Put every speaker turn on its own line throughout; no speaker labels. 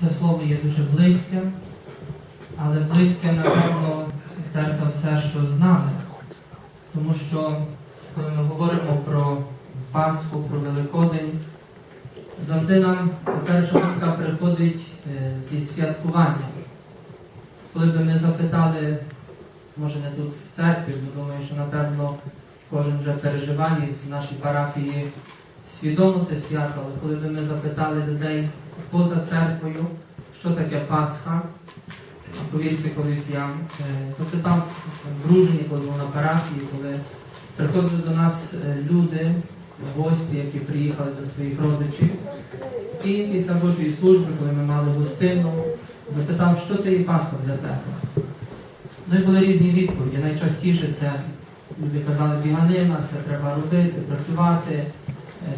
Це слово є дуже близьке, але близьке, напевно, перш за все, що знане. Тому що, коли ми говоримо про Пасху, про Великодень, завжди нам перша думка приходить е, зі святкування. Коли би ми запитали, може не тут в церкві, бо думаю, що напевно кожен вже переживає в нашій парафії свідомо це свято, але коли би ми запитали людей поза церквою, що таке Пасха, повірте, колись я е, запитав в Ружні, коли на парафії, коли приходили до нас е, люди, гості, які приїхали до своїх родичів. І після Божої служби, коли ми мали гостину, запитав, що це є Пасха для тебе. Ну і були різні відповіді. Найчастіше це люди казали біганина, це треба робити, працювати, е,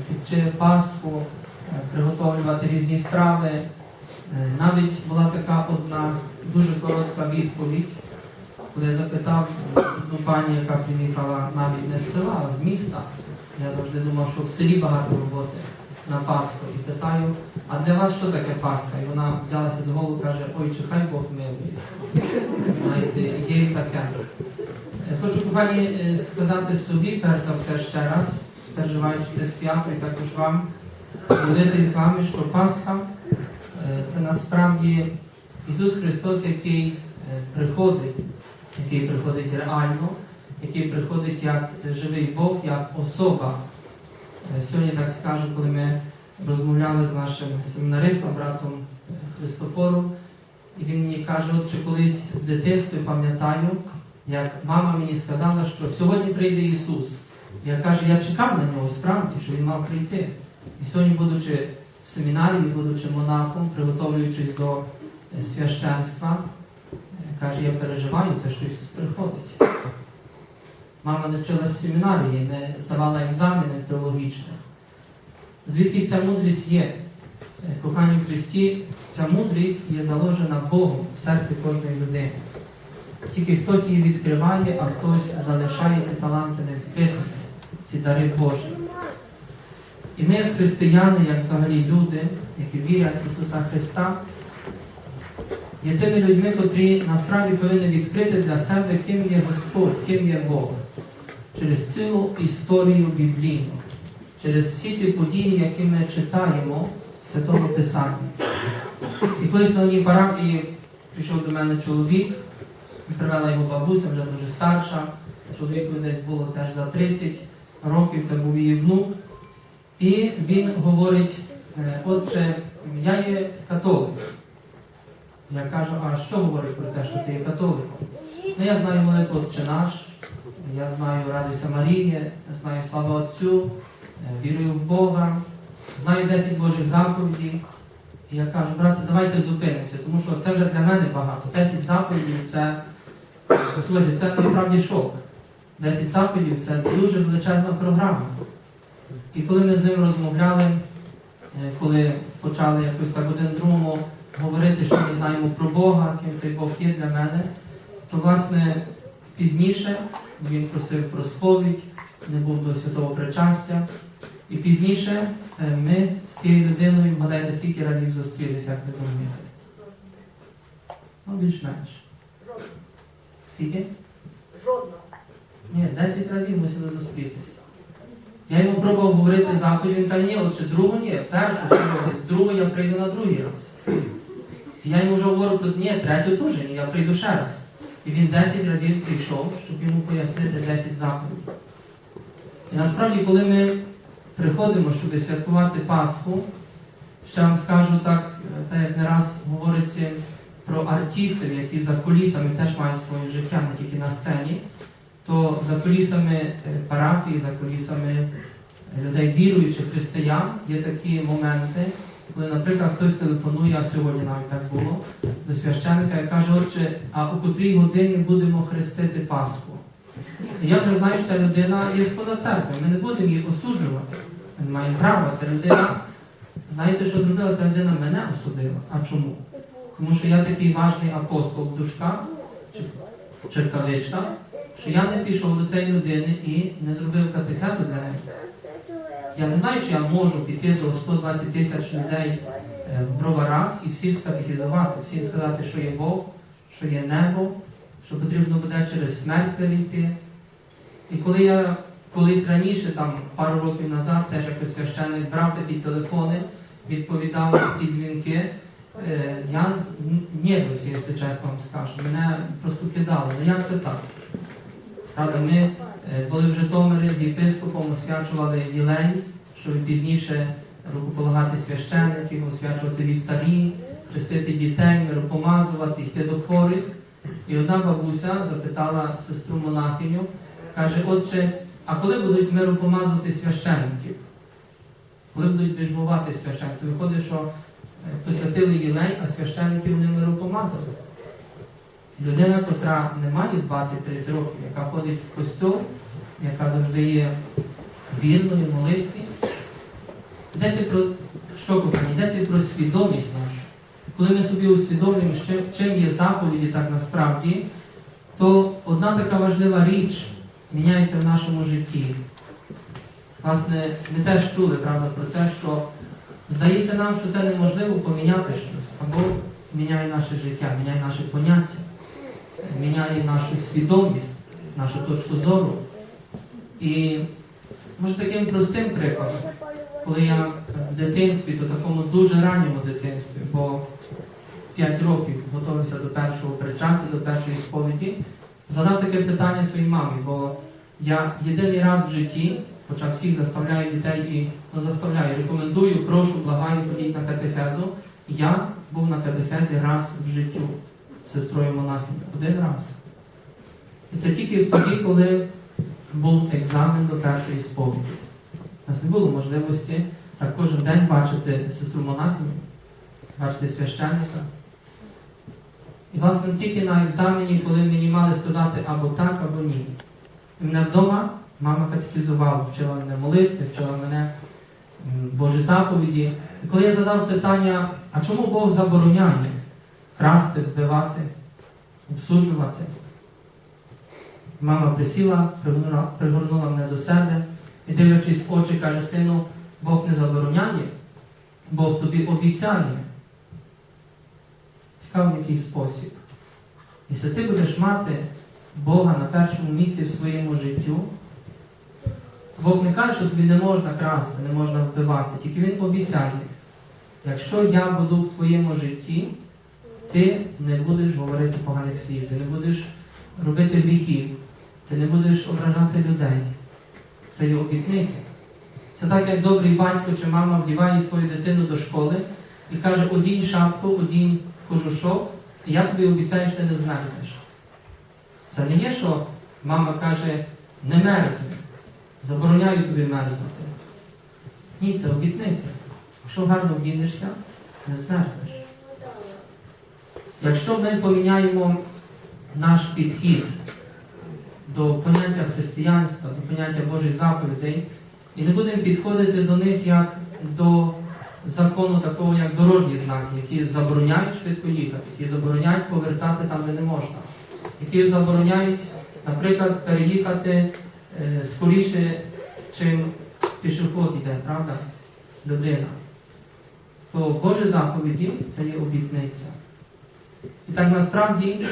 пічи Пасху, приготовлювати різні страви. Е, Навіть була така одна дуже коротка відповідь, коли я запитав одну пані, яка приїхала навіть не з села, а з міста. Я завжди думав, що в селі багато роботи на Пасху. І питаю, а для вас що таке Пасха? І вона взялася з голову і каже, ой, чи хай Бог милує. Знаєте, є і таке. Е, Хочу кохані е, сказати собі, перш за все ще раз, переживаючи це свято, і також вам поділитись з вами, що Пасха е, це насправді Ісус Христос, який е, приходить, який приходить реально, який приходить як живий Бог, як особа. Е, Сьогодні так скажу, коли ми розмовляли з нашим семінаристом, братом Христофором, і він мені каже, от чи колись в дитинстві пам'ятаю, як мама мені сказала, що сьогодні прийде Ісус. Я кажу, я чекав на нього справді, що він мав прийти. І сьогодні, будучи в семінарії, будучи монахом, приготовлюючись до е, священства, е, каже, я переживаю це, що Ісус приходить. Мама не вчилась в семінарії, не здавала екзамени теологічних. Звідки ця мудрість є? Е, Кохані в Христі, ця мудрість є заложена Богом в серці кожної людини. Тільки хтось її відкриває, а хтось залишає ці таланти невідкритими, ці дари Божі. І ми, як християни, як взагалі люди, які вірять в Ісуса Христа, є тими людьми, котрі насправді повинні відкрити для себе, ким є Господь, ким є Бог, через цілу історію біблійну, через всі ці події, які ми читаємо в Святому Писанні. І колись на одній парафії прийшов до мене чоловік, привела його бабуся, вже дуже старша. Чоловіку десь було теж за 30 років, це був її внук. І він говорить, е, отче, я є католик. Я кажу, а що говорить про те, що ти є католиком? Ну, я знаю молитву Отче наш, я знаю Радуйся Марії, знаю слава Отцю, е, вірую в Бога, знаю 10 Божих заповідей. І я кажу, брате, давайте зупинимося, тому що це вже для мене багато. 10 заповідей це, послухайте, це насправді шок. 10 заповідей це дуже величезна програма. І коли ми з ним розмовляли, е, коли почали якось так один другому говорити, що ми знаємо про Бога, ким цей Бог є для мене, то власне пізніше він просив про сповідь, не був до святого причастя. І пізніше е, ми з цією людиною, вгадайте, скільки разів зустрілися, як ви думаєте? Ну, більш-менш. Скільки?
Жодного.
Ні, 10 разів мусили зустрітися. Я йому пробував говорити заповідь, він каже, ні, отже, другу ні, першу сьогодні, другу я прийду на другий раз. Я йому вже говорю ні, третю теж ні, я прийду ще раз. І він 10 разів прийшов, щоб йому пояснити 10 заповідей. І насправді, коли ми приходимо, щоб святкувати Пасху, ще вам скажу так, е, так як не раз говориться про артистів, які за кулісами теж мають своє життя, не тільки на сцені то за кулісами е, парафії, за кулісами е, людей віруючих християн є такі моменти, коли, наприклад, хтось телефонує, а сьогодні навіть так було, до священника і каже, отче, а у котрій годині будемо хрестити Пасху. Я вже знаю, що ця людина є поза церквою, ми не будемо її осуджувати. Ми маємо права. Ця людина, знаєте, що зробила ця людина? Мене осудила. А чому? Тому що я такий важний апостол в дужках чи, чи в кавичках, що я не пішов до цієї людини і не зробив катехезу для неї. Я не знаю, чи я можу піти до 120 тисяч людей е, в броварах і всіх скатехізувати, всім сказати, що є Бог, що є небо, що потрібно буде через смерть перейти. І коли я колись раніше, там пару років назад, теж якось священник брав такі телефони, відповідав на такі дзвінки, е, я нервився, якщо чесно вам скажу. Мене просто кидало. Ну як це так? Правда, ми е, були в Житомирі з єпископом, освячували ділень, щоб пізніше рукополагати священників, освячувати вівтарі, хрестити дітей, миропомазувати, йти до хворих. І одна бабуся запитала сестру монахиню, каже, отче, а коли будуть миропомазувати священників? Коли будуть біжмувати священників? Виходить, що е, посвятили єлей, а священників не миропомазали. Людина, котра не має 20-30 років, яка ходить в костюм, яка завжди є вірною молитві, йдеться про що кохані? Йдеться про свідомість нашу. Коли ми собі усвідомлюємо, чим є заповіді так насправді, то одна така важлива річ міняється в нашому житті. Власне, ми теж чули правда, про це, що здається нам, що це неможливо поміняти щось, а Бог міняє наше життя, міняє наше поняття, міняє нашу свідомість, нашу точку зору. І може таким простим прикладом, коли я в дитинстві, то такому дуже ранньому дитинстві, бо в 5 років готувався до першого причастя, до першої сповіді, задав таке питання своїй мамі, бо я єдиний раз в житті, хоча всіх заставляю дітей і ну, заставляю, рекомендую, прошу, благаю, ходіть на катехезу. Я був на катехезі раз в життю сестрою монахиню. Один раз. І це тільки в тоді, коли був екзамен до першої сповіді. У нас не було можливості так кожен день бачити сестру монахиню, бачити священника. І, власне, тільки на екзамені, коли мені мали сказати або так, або ні. І мене вдома мама катехізувала, вчила мене молитви, вчила мене Божі заповіді. І коли я задав питання, а чому Бог забороняє красти, вбивати, обсуджувати? Мама присіла, пригорнула, мене до себе і, дивлячись в очі, каже, сину, Бог не забороняє, Бог тобі обіцяє. Цікаво, в який спосіб. Якщо ти будеш мати Бога на першому місці в своєму життю, Бог не каже, що тобі не можна красти, не можна вбивати, тільки Він обіцяє, якщо я буду в твоєму житті, ти не будеш говорити поганих слів, ти не будеш робити гріхів, ти не будеш ображати людей. Це є обітниця. Це так, як добрий батько чи мама вдіває свою дитину до школи і каже, одінь шапку, одінь кожушок, і я тобі обіцяю, що ти не змерзнеш. Це не є, що мама каже, не мерзни, забороняю тобі мерзнути. Ні, це обітниця. Якщо гарно вдінешся, не змерзнеш. Якщо ми поміняємо наш підхід до поняття християнства, до поняття Божих заповідей, і не будемо підходити до них як до закону такого, як дорожні знаки, які забороняють швидко їхати, які забороняють повертати там, де не можна, які забороняють, наприклад, переїхати е, скоріше, чим пішоход йде, правда? Людина. То Божі заповіді це є обітниця. І так насправді,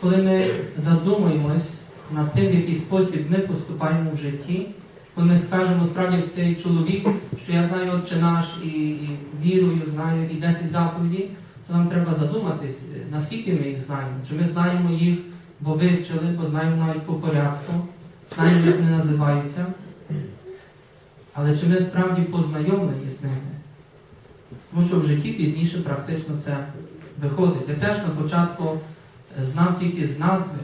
коли ми задумуємось над тим, в який спосіб ми поступаємо в житті, коли ми скажемо справді цей чоловік, що я знаю Отче наш і, і вірую, знаю і 10 заповідей, то нам треба задуматись, е, наскільки ми їх знаємо. Чи ми знаємо їх, бо вивчили, бо знаємо навіть по порядку, знаємо, як вони називаються. Але чи ми справді познайомлені з ними? Тому що в житті пізніше практично це виходить. Я теж на початку знав тільки з назви.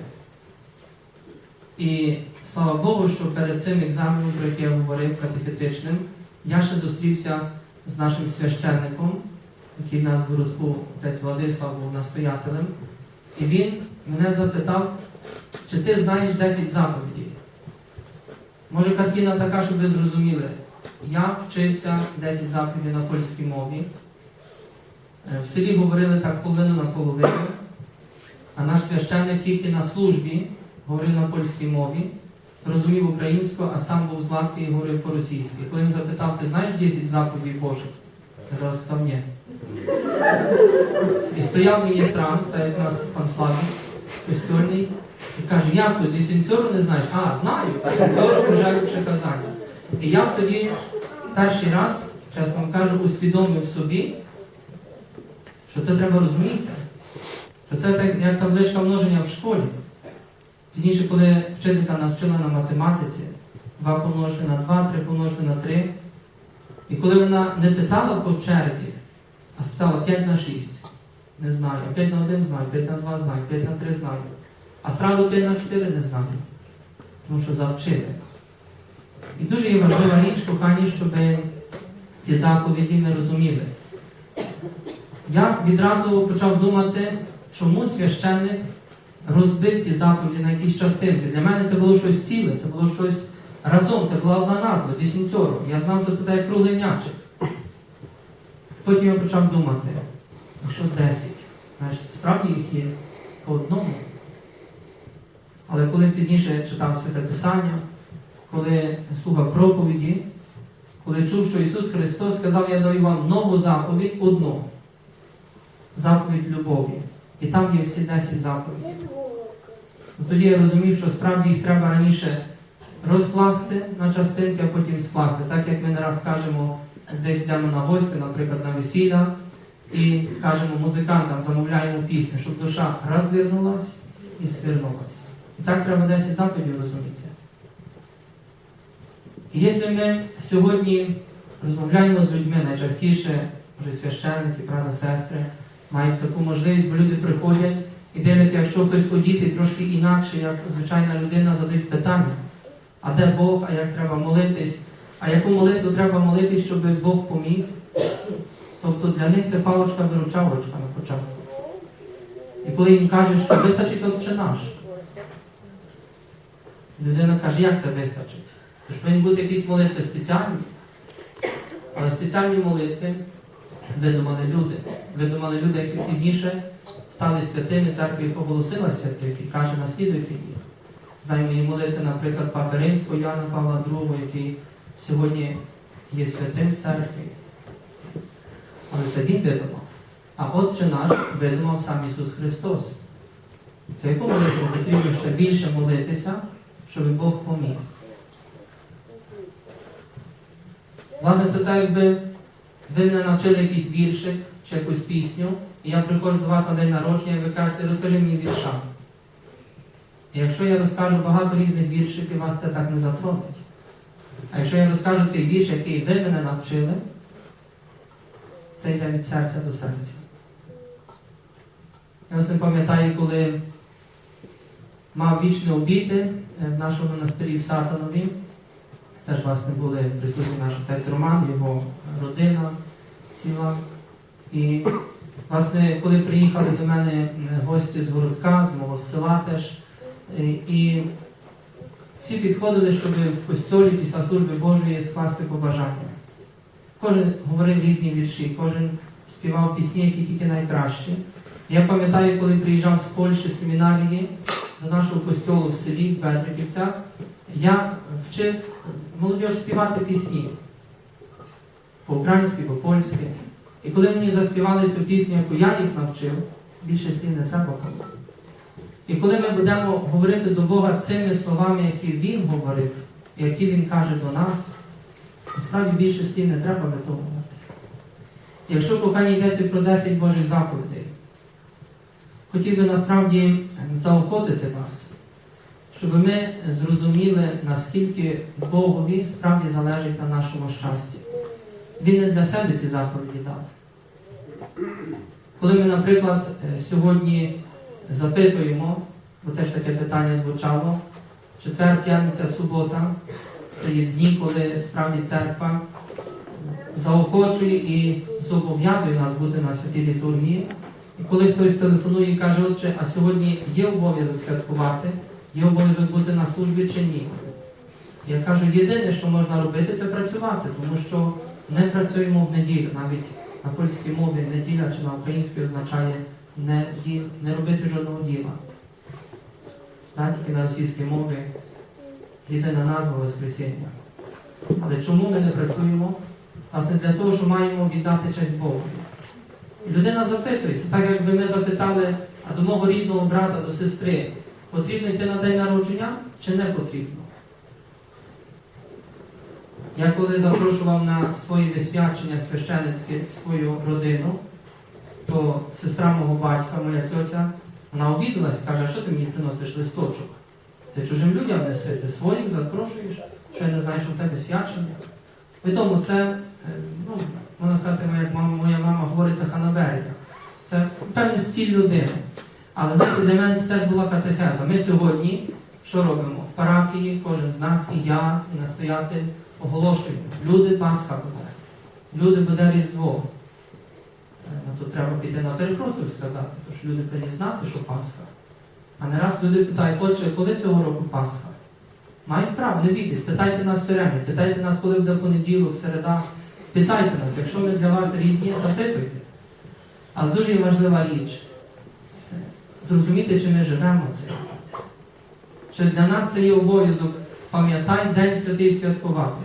І слава Богу, що перед цим екзаменом, про який я говорив, катехетичним, я ще зустрівся з нашим священником, який в нас в городку, отець Владислав, був настоятелем. І він мене запитав, чи ти знаєш 10 заповідей. Може, картина така, щоб ви зрозуміли. Я вчився 10 заповідей на польській мові. Е, В селі говорили так половину на половину, а наш священник тільки на службі говорив на польській мові, розумів українську, а сам був з Латвії і говорив по-російськи. Коли він запитав, ти знаєш 10 заповідей Божих? Зразу сказав, ні. І стояв міністрант, так як у нас пан Славік, костюрний, і каже, як тут, десятьору не знаєш? А, знаю, десятьору вже ліпше казання. І я тоді перший раз, чесно вам кажу, усвідомив собі, що це треба розуміти. Що це так, як табличка множення в школі. Пізніше, коли вчителька нас вчила на математиці, 2 помножити на 2, 3 помножити на 3. І коли вона не питала по черзі, а спитала 5 на 6, не знаю, 5 на 1 знаю, 5 на 2 знаю, 5 на 3 знаю. А сразу 5 на 4 не знаю. Тому що завчили. І дуже є важлива річ, кохані, щоб ці заповіді ми розуміли. Я відразу почав думати, чому священник розбив ці заповіді на якісь частинки. Для мене це було щось ціле, це було щось разом, це була одна назва, десінцьору. Я знав, що це так як круглий м'ячик. Потім я почав думати, якщо 10, значить, справді їх є по одному. Але коли пізніше читав Святе Писання, коли слухав проповіді, коли чув, що Ісус Христос сказав, я даю вам нову заповідь одну. Заповідь любові. І там є всі 10 заповідей. Тоді я розумів, що справді їх треба раніше розкласти на частинки, а потім скласти. Так як ми не раз кажемо, десь йдемо на гості, наприклад, на весілля, і кажемо музикантам, замовляємо пісню, щоб душа розвернулась і свернулась. І так треба 10 заповідей розуміти. І якщо ми сьогодні розмовляємо з людьми, найчастіше вже священники, брати, сестри, мають таку можливість, бо люди приходять і дивляться, якщо хтось одітий трошки інакше, як звичайна людина, задають питання. А де Бог, а як треба молитись, а яку молитву треба молитись, щоб Бог поміг? Тобто для них це палочка-виручалочка на початку. І коли їм кажуть, що вистачить отче наш, людина каже, як це вистачить? Тож повинні бути якісь молитви спеціальні, але спеціальні молитви видумали люди. Видумали люди, які пізніше стали святими, церква їх оголосила святих і каже, наслідуйте їх. Знаємо її молитви, наприклад, Папи Римського Яна Павла II, який сьогодні є святим в церкві. Але це він видумав. А Отче наш видумав сам Ісус Христос. То яку молитву потрібно ще більше молитися, щоб Бог поміг? Власне, це так, якби ви мене навчили якийсь віршик чи якусь пісню, і я приходжу до вас на день народження, і ви кажете, розкажи мені вірша. І якщо я розкажу багато різних віршиків, вас це так не затронуть. А якщо я розкажу цей вірш, який ви мене навчили, це йде від серця до серця. Я власне пам'ятаю, коли мав вічні обіти е, в нашому монастирі в Сатанові. Теж власне були присутні наш отець Роман, його родина ціла. І власне, коли приїхали до мене е, гості з городка, з мого села теж, е, і всі підходили, щоб в костьолі після служби Божої скласти побажання. Кожен говорив різні вірші, кожен співав пісні, які тільки найкращі. Я пам'ятаю, коли приїжджав з Польщі з семінарії до нашого костьолу в селі в Бедриківцях, я вчив молодь співати пісні по-українськи, по-польськи. І коли мені заспівали цю пісню, яку я їх навчив, більше слів не треба було. І коли ми будемо говорити до Бога цими словами, які Він говорив, які Він каже до нас, насправді більше слів не треба видумувати. Якщо кохання йдеться про 10 Божих заповідей, хотів би насправді заохотити вас, щоб ми зрозуміли, наскільки Богові справді залежить на нашому щасті. Він не для себе ці заповіді дав. Коли ми, наприклад, е, сьогодні запитуємо, бо теж таке питання звучало, четвер, п'ятниця, субота, це є дні, коли справді церква заохочує і зобов'язує нас бути на святій літургії. І коли хтось телефонує і каже, отче, а сьогодні є обов'язок святкувати, є обов'язок бути на службі чи ні? Я кажу, єдине, що можна робити, це працювати, тому що не працюємо в неділю. Навіть на польській мові неділя чи на українській означає не, ді- не робити жодного діла. Да, тільки на російській мові єдина назва Воскресіння. Але чому ми не працюємо? Власне, для того, що маємо віддати честь Богу. Людина запитується, так якби ми запитали, а до мого рідного брата, до сестри, потрібно йти на день народження чи не потрібно? Я коли запрошував на свої висвячення священицьке свою родину, то сестра мого батька, моя цьоця, вона обідалась, каже, що ти мені приносиш листочок? Ти чужим людям неси, ти своїх запрошуєш, що я не знаю, що в тебе свячення. Відомо, це, е, ну, можна сказати, моя мама, моя мама говорить, це ханаберія. Це певний стіль людини. Але знаєте, для мене це теж була катехеза. Ми сьогодні що робимо? В парафії кожен з нас, і я, і настоятель, оголошуємо. Люди Пасха буде. Люди буде Різдво. Е, Ну, то треба піти на перехросток сказати, тож люди повинні знати, що Пасха. А не раз люди питають, отже, коли цього року Пасха? Мають право, не бійтесь, питайте нас все время, питайте нас, коли буде понеділок, середа. Питайте нас, якщо ми для вас рідні, запитуйте. Але дуже є важлива річ зрозуміти, чи ми живемо це. Чи для нас це є обов'язок пам'ятай День святий святкувати.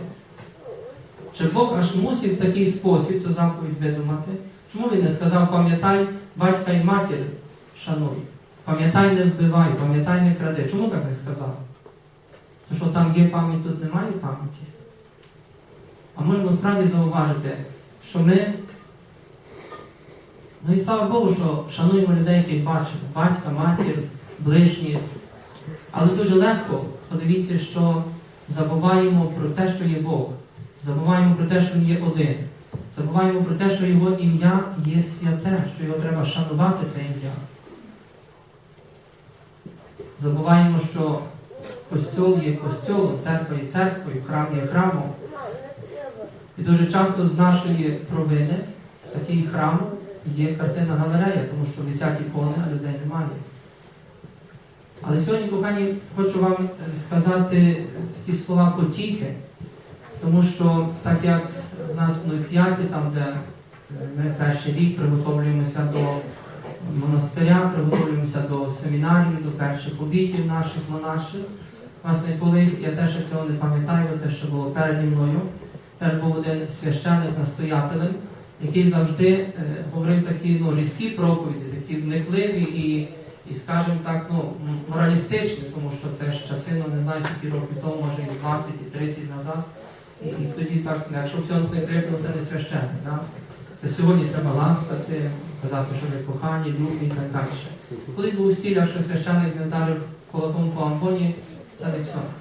Чи Бог аж мусив в такий спосіб цю заповідь видумати? Чому він не сказав пам'ятай батька і матір шануй? Пам'ятай не вбивай, пам'ятай не кради. Чому так не сказав? То що там є пам'ять, тут немає пам'яті. А можемо справді зауважити, що ми, ну і слава Богу, що шануємо людей, яких бачимо, батька, матір, ближні. Але дуже легко подивіться, що забуваємо про те, що є Бог. Забуваємо про те, що Він є один. Забуваємо про те, що Його ім'я є святе, що його треба шанувати це ім'я. Забуваємо, що костьол є костьолом, церква є церквою, храм є храмом. І дуже часто з нашої провини такий храм є картина галерея, тому що висять ікони, а людей немає. Але сьогодні, кохані, хочу вам е, сказати такі слова потіхи, тому що так як в нас в Нуціаті, там, де е, ми перший рік приготовлюємося до монастиря, приготовлюємося до семінарії, до перших обітів наших монаших. Власне, колись я теж цього не пам'ятаю, це ще було переді мною. Теж був один священик настоятелем, який завжди е, говорив такі ну, різкі проповіді, такі вникливі і, і скажімо так, ну, моралістичні, тому що це ж часи, ну не знаю, скільки років тому, може і 20, і 30 назад. І, і тоді так, ну, якщо ксьонс не крикнув, це не священник. Да? Це сьогодні треба ласкати, казати, що ви кохані, любі і так далі. Колись був стіля, що священник не вдарив кулаком по амбоні, це не ксьонс.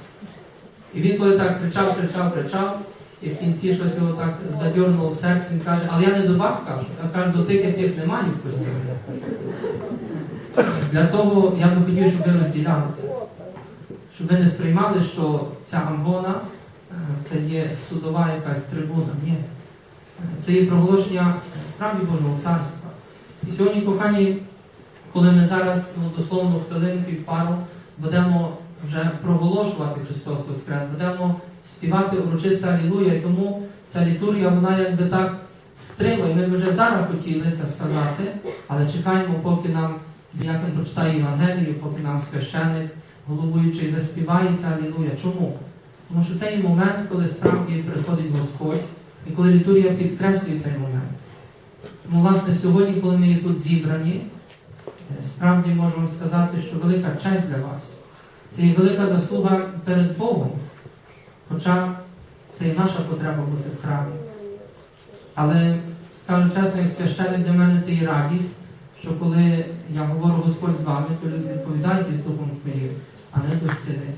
І він коли так кричав, кричав, кричав, і в кінці щось його так задьорнуло в серце, він каже, але я не до вас кажу, я кажу до тих, яких немає в костюмі. Для того я би хотів, щоб ви розділяли це. Щоб ви не сприймали, що ця амвона е, це є судова якась трибуна. Ні. Це є проголошення справді Божого царства. І сьогодні, кохані, коли ми зараз ну, дословно хвилинки пару будемо вже проголошувати Христос Воскрес, будемо співати урочисте Алілуя, і тому ця літургія, вона якби так стримує. Ми вже зараз хотіли це сказати, але чекаємо, поки нам Діякон прочитає Євангелію, поки нам священник, головуючий, заспіває це Алілуя. Чому? Тому що це є момент, коли справді приходить Господь, і коли літургія підкреслює цей момент. Тому, власне, сьогодні, коли ми є тут зібрані, е, справді вам сказати, що велика честь для вас. Це є велика заслуга перед Богом. Хоча це і наша потреба бути в храмі. Але скажу чесно, як священник для мене це і радість, що коли я говорю Господь з вами, то люди відповідають із Духом Твоїм, а не до стіни.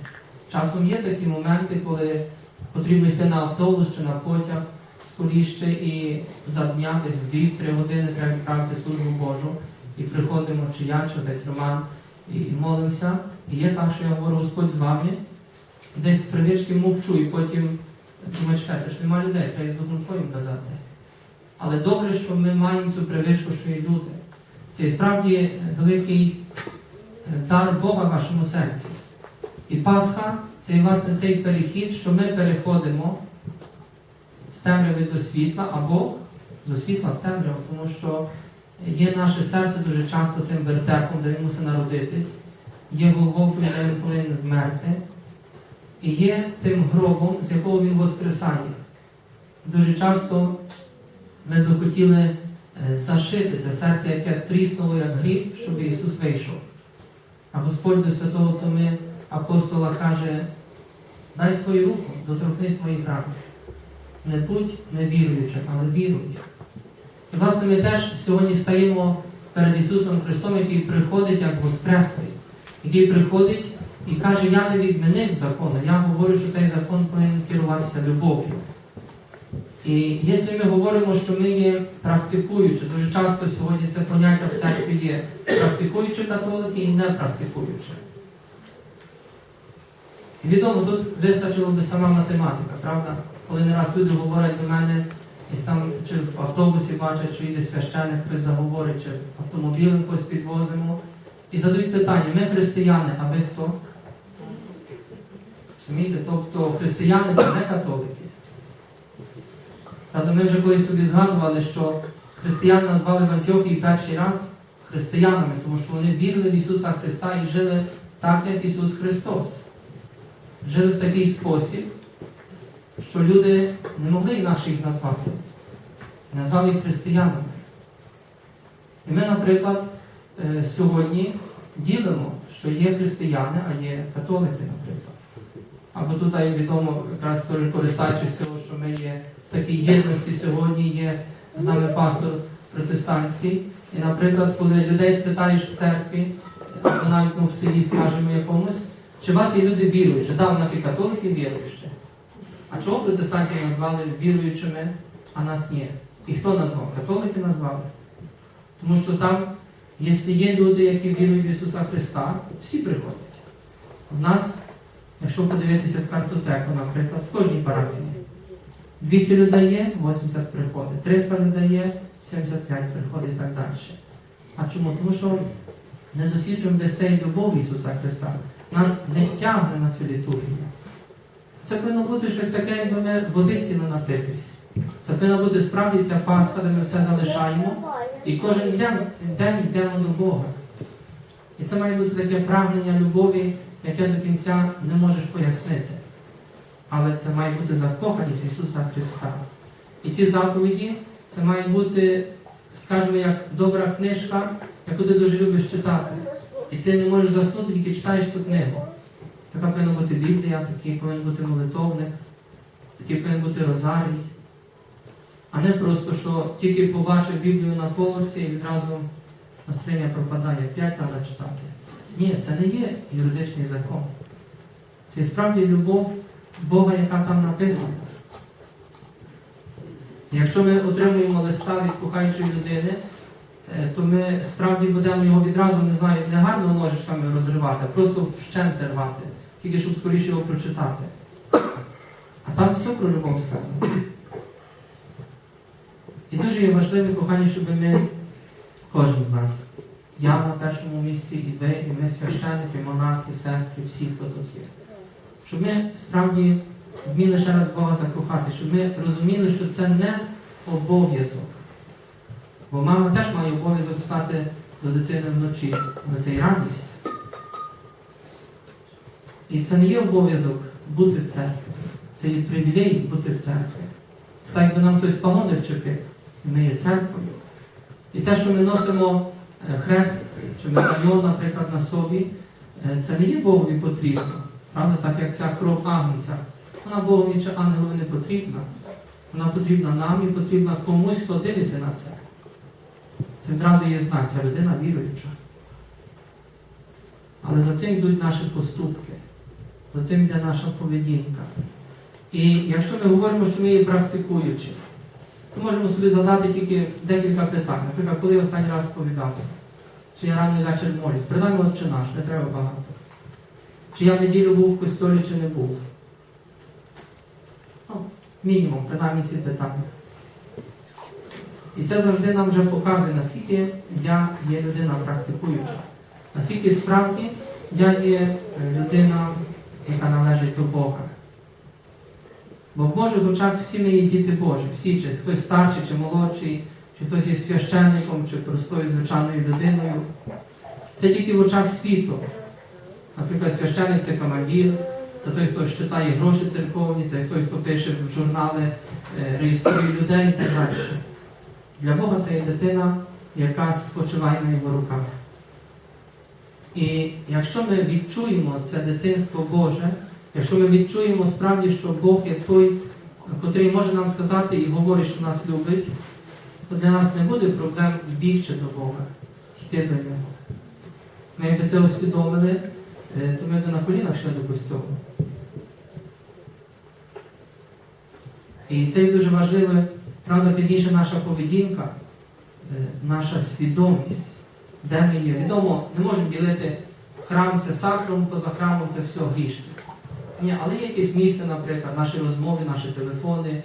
Часом є такі моменти, коли потрібно йти на автобус чи на потяг скоріше і за дня, десь в 2-3 години треба відправити службу Божу. І приходимо, чи я, чи отець Роман, і, молимося. І є так, що я говорю Господь з вами, десь з привички мовчу, і потім думаю, чекайте, ж нема людей, треба з Твоїм казати. Але добре, що ми маємо цю привичку, що є люди. Це є справді великий е, дар Бога в вашому серці. І Пасха це власне цей перехід, що ми переходимо з темряви до світла, а Бог до світла в темряву, тому що є наше серце дуже часто тим вертепом, де він мусить народитись, є Голгофою, де він повинен вмерти, і є тим гробом, з якого він воскресає. Дуже часто ми би хотіли е, зашити це серце, яке тріснуло як гріб, щоб Ісус вийшов. А Господь до Святого Томи апостола каже, дай свою руку, доторкнись моїх ран. Не будь невіруючим, але віруй. І власне ми теж сьогодні стаємо перед Ісусом Христом, який приходить як Воскреслий, який приходить і каже, я не відмінив закон, я говорю, що цей закон повинен керуватися любов'ю. І якщо ми говоримо, що ми є практикуючі, дуже часто сьогодні це поняття в церкві є практикуючі католики і непрактикуючі. І відомо, тут вистачило би сама математика, правда? Коли не раз люди говорять до мене, і там чи в автобусі бачать, що йде священник, хтось заговорить, чи автомобілем когось підвозимо, і задають питання, ми християни, а ви хто? Розумієте? Тобто християни це не католики. Правда, ми вже колись собі згадували, що християн назвали в Антіохії перший раз християнами, тому що вони вірили в Ісуса Христа і жили так, як Ісус Христос. Жили в такий спосіб, що люди не могли інакше їх назвати. Назвали їх християнами. І ми, наприклад, е, сьогодні ділимо, що є християни, а є католики. Або тут відомо, якраз теж користуючись цього, що ми є в такій єдності сьогодні, є з нами пастор протестантський. І, наприклад, коли людей спитаєш в церкві, або навіть ну, в селі, скажімо, якомусь, чи у вас є люди віруючі? Так, у нас є католики віруючі. А чого протестантів назвали віруючими, а нас ні? І хто назвав? Католики назвали. Тому що там, якщо є люди, які вірують в Ісуса Христа, всі приходять. В нас, якщо подивитися в картотеку, наприклад, в кожній парафії, 200 людей є, 80 приходить, 300 людей є, 75 приходить і так далі. А чому? Тому що не досліджуємо десь цієї любові Ісуса Христа. Нас не тягне на цю літургію. Це повинно бути щось таке, якби ми води хотіли напитись. Це повинна бути справді ця Пасха, де ми все залишаємо і кожен день, день йдемо до Бога. І це має бути таке прагнення любові, яке до кінця не можеш пояснити. Але це має бути закоханість Ісуса Христа. І ці заповіді це має бути, скажімо, як добра книжка, яку ти дуже любиш читати. І ти не можеш заснути, тільки читаєш цю книгу. Така повинна бути Біблія, такий повинен бути молитовник, такий повинен бути розарій. А не просто, що тільки побачив Біблію на полості і відразу настроєння пропадає, п'ять треба читати. Ні, це не є юридичний закон. Це справді любов Бога, яка там написана. Якщо ми отримуємо листа від кохаючої людини, е, то ми справді будемо його відразу, не знаю, не гарно ножичками розривати, а просто вщенте рвати, тільки щоб скоріше його прочитати. А там все про любов сказано. І дуже є важливо, кохані, щоб ми, кожен з нас, я на першому місці, і ви, і ми священники, монахи, сестри, всі, хто тут є. Щоб ми справді вміли ще раз Бога закохати, щоб ми розуміли, що це не обов'язок. Бо мама теж має обов'язок стати до дитини вночі, але це і радість. І це не є обов'язок бути в церкві. Це є привілей бути в церкві. Це якби нам хтось погони вчепив, і ми є церквою. І те, що ми носимо хрест чи медальйон, наприклад, на собі, е, це не є Богові потрібно. Правда, так як ця кров агнця. Вона Богові чи ангелові не потрібна. Вона потрібна нам і потрібна комусь, хто дивиться на це. Це відразу є знак, ця людина віруюча. Але за цим йдуть наші поступки, за цим йде наша поведінка. І якщо ми говоримо, що ми є практикуючі, то можемо собі задати тільки декілька питань. Наприклад, коли я останній раз сповідався, чи я рано і вечір молюсь, принаймні отче наш, не треба багато. Чи я в неділю був в костьолі, чи не був. Ну, мінімум, принаймні ці питання. І це завжди нам вже показує, наскільки я є людина практикуюча, наскільки справді я є людина, яка належить до Бога. Бо в Божих очах всі ми є діти Божі, всі, чи хтось старший, чи молодший, чи хтось є священником, чи простою звичайною людиною. Це тільки в очах світу. Наприклад, священник це командир, це той, хто читає гроші церковні, це той, хто пише в журнали, е, реєструє людей і так далі. Для Бога це є дитина, яка спочиває на його руках. І якщо ми відчуємо це дитинство Боже, якщо ми відчуємо справді, що Бог є той, котрий може нам сказати і говорить, що нас любить, то для нас не буде проблем бігти до Бога, йти до Нього. Ми якби це усвідомили, е, то ми б на колінах йшли до костюму. І це є дуже важливо, правда, пізніше наша поведінка, е, наша свідомість, де ми є. Відомо, не можемо ділити храм це сакром, поза храмом це все грішне. Ні, але є якесь місце, наприклад, наші розмови, наші телефони,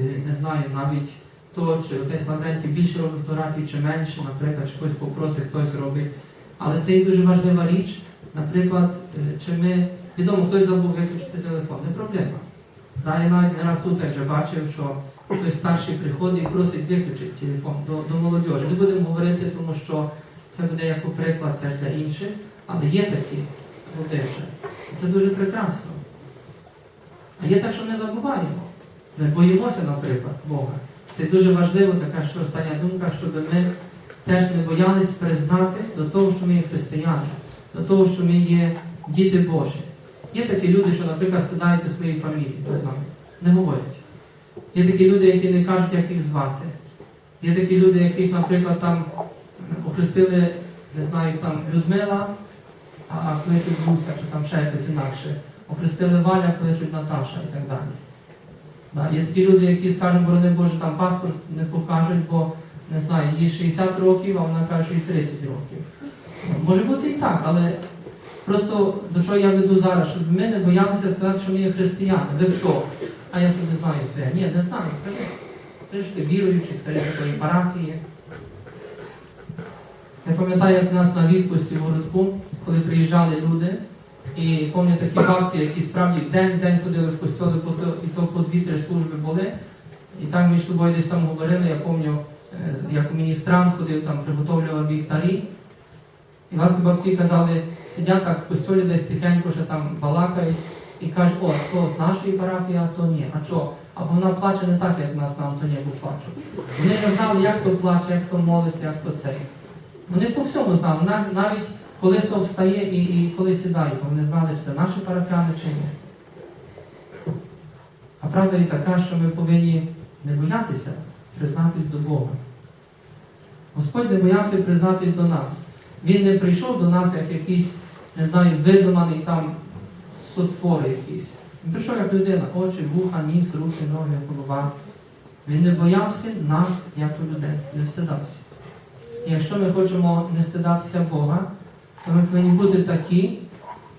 е, не знаю, навіть то, чи отець Лаврентій більше робить фотографій, чи менше, наприклад, чи хтось попросить, хтось робить. Але це є дуже важлива річ. Наприклад, е, чи ми відомо, хтось забув виключити телефон, не проблема. Да, я навіть не раз тут вже бачив, що хтось старший приходить і просить виключити телефон до, до молодіжі. Не будемо говорити, тому що це буде як приклад теж для інших, але є такі люди Це дуже прекрасно. А є так, що ми забуваємо. Ми боїмося, наприклад, Бога. Це дуже важливо, така що остання думка, щоб ми теж не боялись признатись до того, що ми є християни, до того, що ми є діти Божі. Є такі люди, що, наприклад, стидаються своєї фамілії, не знаю, не говорять. Є такі люди, які не кажуть, як їх звати. Є такі люди, яких, наприклад, там охрестили, не знаю, там Людмила, а кличуть Буся, чи там ще якось інакше. Охрестили Валя, кличуть Наташа і так далі. Да, Є такі люди, які скажуть, борони Боже, там паспорт не покажуть, бо не знаю, їй 60 років, а вона каже, що їй 30 років. Може бути і так, але просто до чого я веду зараз, щоб ми не боялися сказати, що ми є християни. Ви хто? А я собі знаю, хто я. Ні, не знаю. Кажи. Ти ж ти віруючий, скоріше твоїй парафії. Я пам'ятаю, як в нас на відпусті в городку, коли приїжджали люди, і пам'ятаю такі бабці, які справді день-день ходили в костьоли, по і то по дві-три служби були. І там між собою десь там говорили, я пам'ятаю, е, як міністрант ходив, там приготовлював вівтарі. І власне бабці казали, сидять так в костьолі десь тихенько, що там балакають, і кажуть, о, то з нашої парафії, а то ні. А що? Або вона плаче не так, як в нас на Антонєву плачуть. Вони не знали, як то плаче, як то молиться, як то цей. Вони по всьому знали, нав- навіть коли хто встає і, і коли сідає, то вони знали, чи це наші парафіяни чи ні. А правда і така, що ми повинні не боятися признатись до Бога. Господь не боявся признатись до нас. Він не прийшов до нас як якийсь, не знаю, видуманий там сотвори якийсь. Він прийшов як людина, очі, вуха, ніс, руки, ноги, голова. Він не боявся нас, як у людей, не встидався. І якщо ми хочемо не стидатися Бога, то ми повинні бути такі,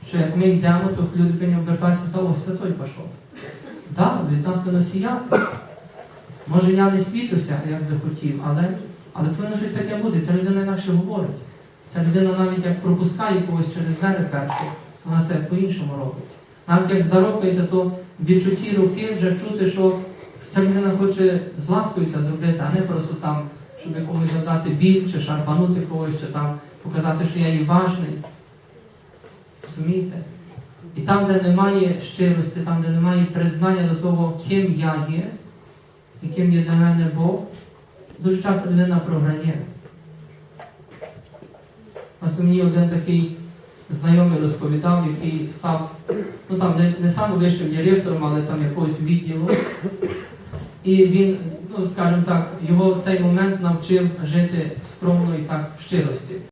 що як ми йдемо, то люди повинні обертатися сказати, о, святой пішов. Так, від нас повинно сіяти. Може, я не свідчуся, як би хотів, але, але повинно щось таке бути. Ця людина інакше говорить. Ця людина навіть як пропускає когось через двері першу, вона це по-іншому робить. Навіть як здаровкається, то відчутті руки вже чути, що ця людина хоче з ласкою це зробити, а не просто там, щоб комусь завдати біль, чи шарпанути когось, чи там показати, що я їй важний. Розумієте? І там, де немає щирості, там, де немає признання до того, ким я є, і ким є для мене Бог, дуже часто людина програє. Власне, мені один такий знайомий розповідав, який став, ну там не, не саме вищим директором, але там якогось відділу. І він, ну скажімо так, його цей момент навчив жити скромно і так в щирості.